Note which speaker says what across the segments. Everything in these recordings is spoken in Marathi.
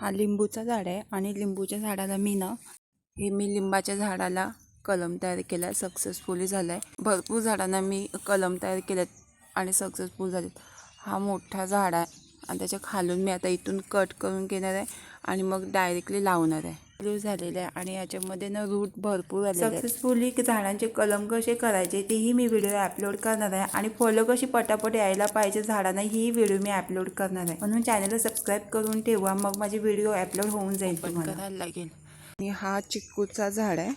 Speaker 1: हा लिंबूचा झाड आहे आणि लिंबूच्या झाडाला मी ना हे मी लिंबाच्या झाडाला कलम तयार केला आहे सक्सेसफुली झाला आहे भरपूर झाडांना मी कलम तयार केलेत आणि सक्सेसफुल झालेत. हा मोठा झाड आहे आणि त्याच्या खालून मी आता इथून कट करून घेणार आहे आणि मग डायरेक्टली लावणार आहे. चालू झालेलं आहे आणि याच्यामध्ये ना रूट भरपूर आलेले सक्सेसफुली झाडांचे कलम कसे करायचे तेही मी व्हिडिओ अपलोड करणार आहे आणि फॉलो कशी पटापट यायला पाहिजे झाडांना ही व्हिडिओ मी अपलोड करणार आहे. म्हणून चॅनलला सबस्क्राईब करून ठेवा मग माझे व्हिडिओ अपलोड होऊन जाईल करायला लागेल. आणि हा चिक्कूचा झाड आहे.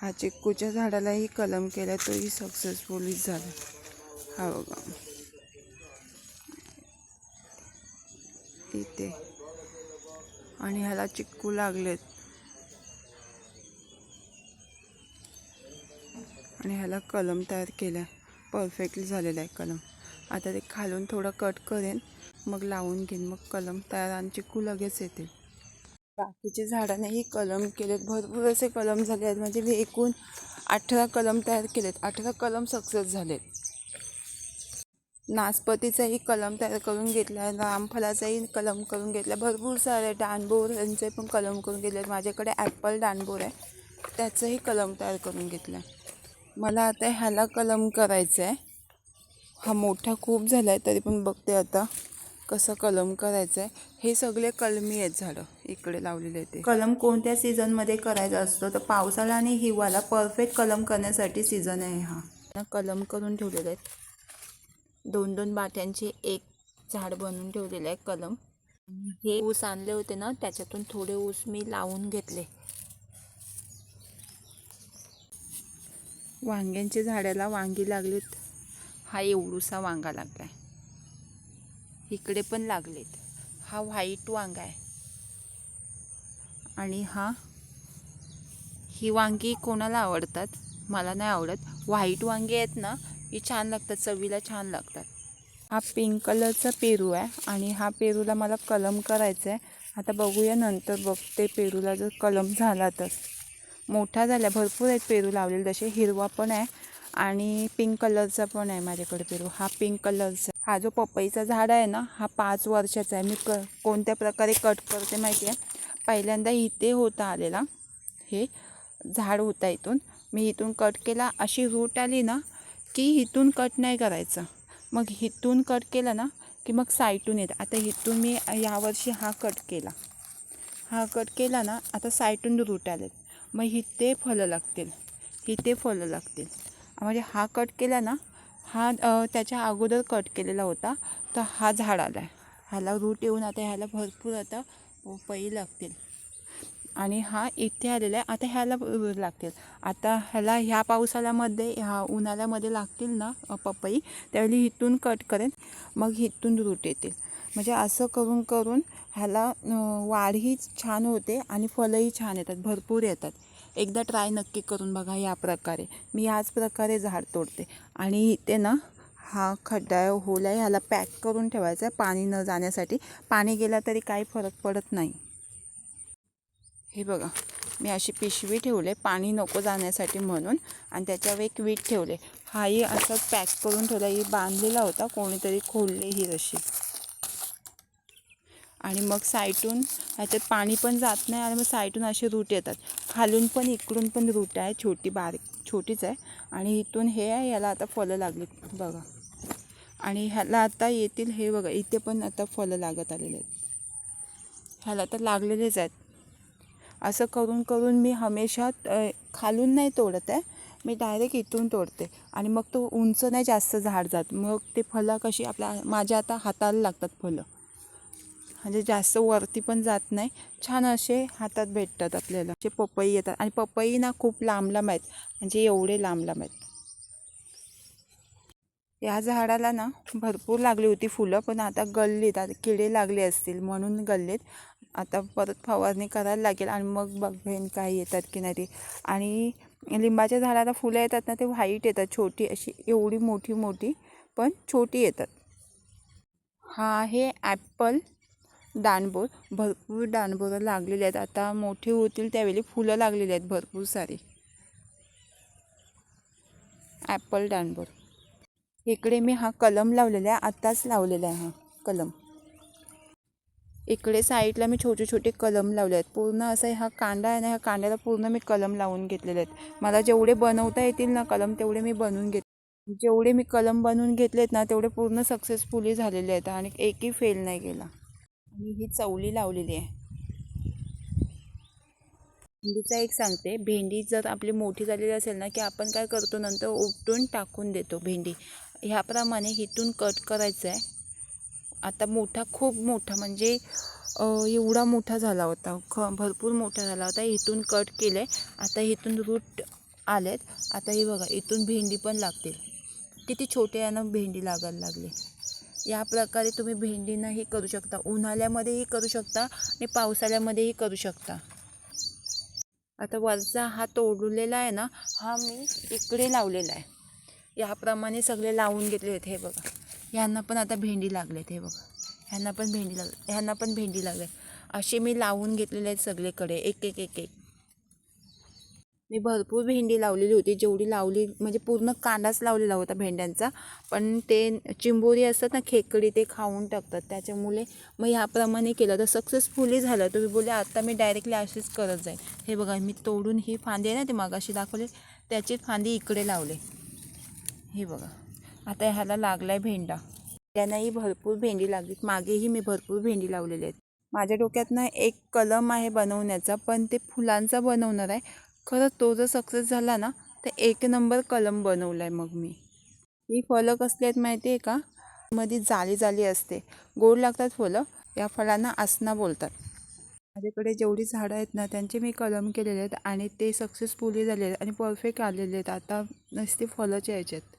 Speaker 1: हा चिक्कूच्या झाडालाही कलम केला तोही सक्सेसफुलीच झाला. हा बघा. इथे. आणि ह्याला चिक्कू लागलेत. आणि ह्याला कलम तयार केला आहे परफेक्टली झालेला आहे कलम. आता ते खालून थोडं कट करेन मग लावून घेईन मग कलम तयार आणि चिकू लगेच येतील बाकीचे झाडांनाही कलम केलेत. भरपूर असे कलम झाले आहेत. म्हणजे मी एकूण अठरा कलम तयार केलेत. अठरा कलम सक्सेस झालेत. नासपतीचाही कलम तयार करून घेतला आहे रामफलाचाही कलम करून घेतला भरपूर सारे डानबोर यांचे पण कलम करून घेतले आहेत माझ्याकडे ॲपल डानबोर आहे. त्याचंही कलम तयार करून घेतलं आहे मला आता ह्याला कलम करायचं आहे हा मोठा खूप झाला आहे तरी पण बघते आता कसं कलम करायचं आहे हे सगळे कलमी आहेत झाडं इकडे लावलेले आहेत ते. कलम कोणत्या सीझनमध्ये करायचा असतो? तर पावसाळा आणि हिवाळा परफेक्ट कलम करण्यासाठी सीझन आहे हा. कलम करून ठेवलेले आहेत. दोन दोन बाट्यांचे एक झाड बनवून ठेवलेलं आहे कलम. हे ऊस आणले होते ना त्याच्यातून थोडे ऊस मी लावून घेतले. वांग्यांच्या झाडाला वांगी लागलेत. हा एवढूसा वांगा लागला आहे इकडे पण लागलेत. हा व्हाईट वांगा आहे. आणि हा ही वांगी कोणाला आवडतात? मला नाही आवडत. व्हाईट वांगी आहेत ना ही छान लागतात चवीला छान लागतात. हा पिंक कलरचा पेरू आहे आणि हा पेरूला मला कलम करायचा आहे आता बघूया नंतर बघते पेरूला जर कलम झाला तर. मोठा झाला. भरपूर आहेत पेरू लावलेले. तसे हिरवा पण आहे आणि पिंक कलरचा पण आहे माझ्याकडे पेरू. हा पिंक कलरचा हा जो पपईचा झाड आहे ना हा पाच वर्षाचा आहे. मी क कोणत्या प्रकारे कट करते माहिती आहे? पहिल्यांदा इथे होता आलेला हे झाड होता इथून. मी इथून कट केला. अशी रूट आली ना की इथून कट नाही करायचं. मग इथून कट केलं ना की मग साईटून येत. आता इथून मी यावर्षी हा कट केला. हा कट केला ना आता साईटून रूट आलेत. मग हिते फळं लागतील. हिते फळं लागतील. म्हणजे हा कट केला ना हा त्याच्या अगोदर कट केलेला होता. तर हा झाड आला आहे ह्याला रूट येऊन आता ह्याला भरपूर आता पै लागतील. आणि हा इथे आलेला आहे. आता ह्याला लागतील. आता ह्याला ह्या पावसाळ्यामध्ये ह्या उन्हाळ्यामध्ये लागतील ना पपई. त्यावेळी इथून कट करेन. मग इथून रूट येतील. म्हणजे असं करून करून ह्याला वाढही छान होते आणि फळंही छान येतात भरपूर येतात. एकदा ट्राय नक्की करून बघा या प्रकारे. मी याच प्रकारे झाड तोडते. आणि इथे ना हा खड्डा होल आहे ह्याला पॅक करून ठेवायचा आहे पाणी न जाण्यासाठी. पाणी गेला तरी काही फरक पडत नाही. हे बघा मी अशी पिशवी ठेवले पाणी नको जाण्यासाठी म्हणून आणि त्याच्यावर एक वीट ठेवले. हाही असं पॅक करून ठेवला ही बांधलेला होता कोणीतरी खोलले ही रशी आणि मग साईटून ह्याच्यात पाणी पण जात नाही आणि मग साईटून असे रूट येतात. खालून पण इकडून पण रूट आहे छोटी बारीक छोटीच आहे. आणि इथून हे आहे याला आता फळं लागली बघा. आणि ह्याला आता येतील हे बघा इथे पण आता फळं लागत आलेले आहेत. ह्याला तर लागलेलेच आहेत. असं करून करून मी हमेशा खालून नाही तोडत आहे. मी डायरेक्ट इथून तोडते. आणि मग तो उंच नाही जास्त झाड जात. मग ते फळं कशी आपल्या माझ्या आता हाताला लागतात फळं. म्हणजे जास्त वरती पण जात नाही. छान असे हातात भेटतात आपल्याला. जे पपई येतात. आणि पपई ना खूप लांब लांब आहेत. म्हणजे एवढे लांब लांब आहेत. या झाडाला ना भरपूर लागली होती फुलं पण आता गल्लीत आता किडे लागले असतील म्हणून गल्लीत. आता परत फवारणी करायला लागेल आणि मग बघेन काय येतात की नाही ते. आणि लिंबाच्या झाडाला फुलं येतात ना ते व्हाईट येतात. छोटी अशी एवढी मोठी मोठी पण छोटी येतात. हा आहे ॲपल डानबोर भरपूर डानबोरं लागलेले आहेत. आता मोठे होतील त्यावेळी फुलं लागलेली आहेत भरपूर सारी. ॲपल डानबोर इकडे मी हा कलम लावलेला आहे आत्ताच लावलेला आहे हा कलम. इकडे साईडला मी छोटे छोटे कलम लावले आहेत. पूर्ण असा हा कांदा आहे ना ह्या कांद्याला पूर्ण मी कलम लावून घेतलेले आहेत. मला जेवढे बनवता येतील ना कलम तेवढे मी बनवून घेत जेवढे मी कलम बनवून घेतलेत ना तेवढे पूर्ण सक्सेसफुली झालेले आहेत आणि एकही फेल नाही गेला आणि ही चवली लावलेली आहे. भेंडीचा एक सांगते भेंडी जर आपली मोठी झालेली असेल ना की आपण काय करतो नंतर उपटून टाकून देतो भेंडी. ह्याप्रमाणे हिथून कट करायचं आहे. आता मोठा खूप मोठा म्हणजे एवढा मोठा झाला होता. ख भरपूर मोठा झाला होता. इथून कट केलं आहे आता इथून रूट आलेत. आता हे बघा इथून भेंडी पण लागतील. किती छोटे यानं भेंडी लागायला लागली. या प्रकारे तुम्ही भेंडीनंही करू शकता. उन्हाळ्यामध्येही करू शकता आणि पावसाळ्यामध्येही करू शकता. आता वरचा हा तोडलेला आहे ना हा मी इकडे लावलेला आहे. याप्रमाणे सगळे लावून घेतले आहेत हे बघा. ह्यांना पण आता भेंडी लागलेत हे बघा. ह्यांना पण भेंडी लाग ह्यांना पण भेंडी लागले असे मी लावून घेतलेले आहेत सगळीकडे. एक एक एक एक. मी भरपूर भेंडी लावलेली होती. जेवढी लावली म्हणजे पूर्ण कांदाच लावलेला होता भेंड्यांचा. पण ते चिंबोरी असतात ना खेकडी ते खाऊन टाकतात. त्याच्यामुळे मग ह्याप्रमाणे केलं. तर सक्सेसफुली झालं. तुम्ही बोलले आता मी डायरेक्टली असेच करत जाईल हे बघा मी तोडून ही फांदी आहे ना ते मागाशी दाखवले त्याची फांदी इकडे लावले. हे बघा. आता ह्याला लागलाय भेंडा. त्यांनाही भरपूर भेंडी लागली. मागेही मी भरपूर भेंडी लावलेली आहेत. माझ्या डोक्यात ना एक कलम आहे बनवण्याचा पण ते फुलांचा बनवणार आहे. खरं तो जर सक्सेस झाला ना तर एक नंबर कलम बनवला आहे मग मी. ही फळं कसली आहेत माहिती आहे का? मध्ये जाली जाली असते. गोड लागतात फुलं या फळांना आसना बोलतात. माझ्याकडे जेवढी झाडं आहेत ना त्यांचे मी कलम केलेले आहेत आणि ते सक्सेसफुली झालेले आहेत आणि परफेक्ट आलेले आहेत. आता नसते फळंच यायचे आहेत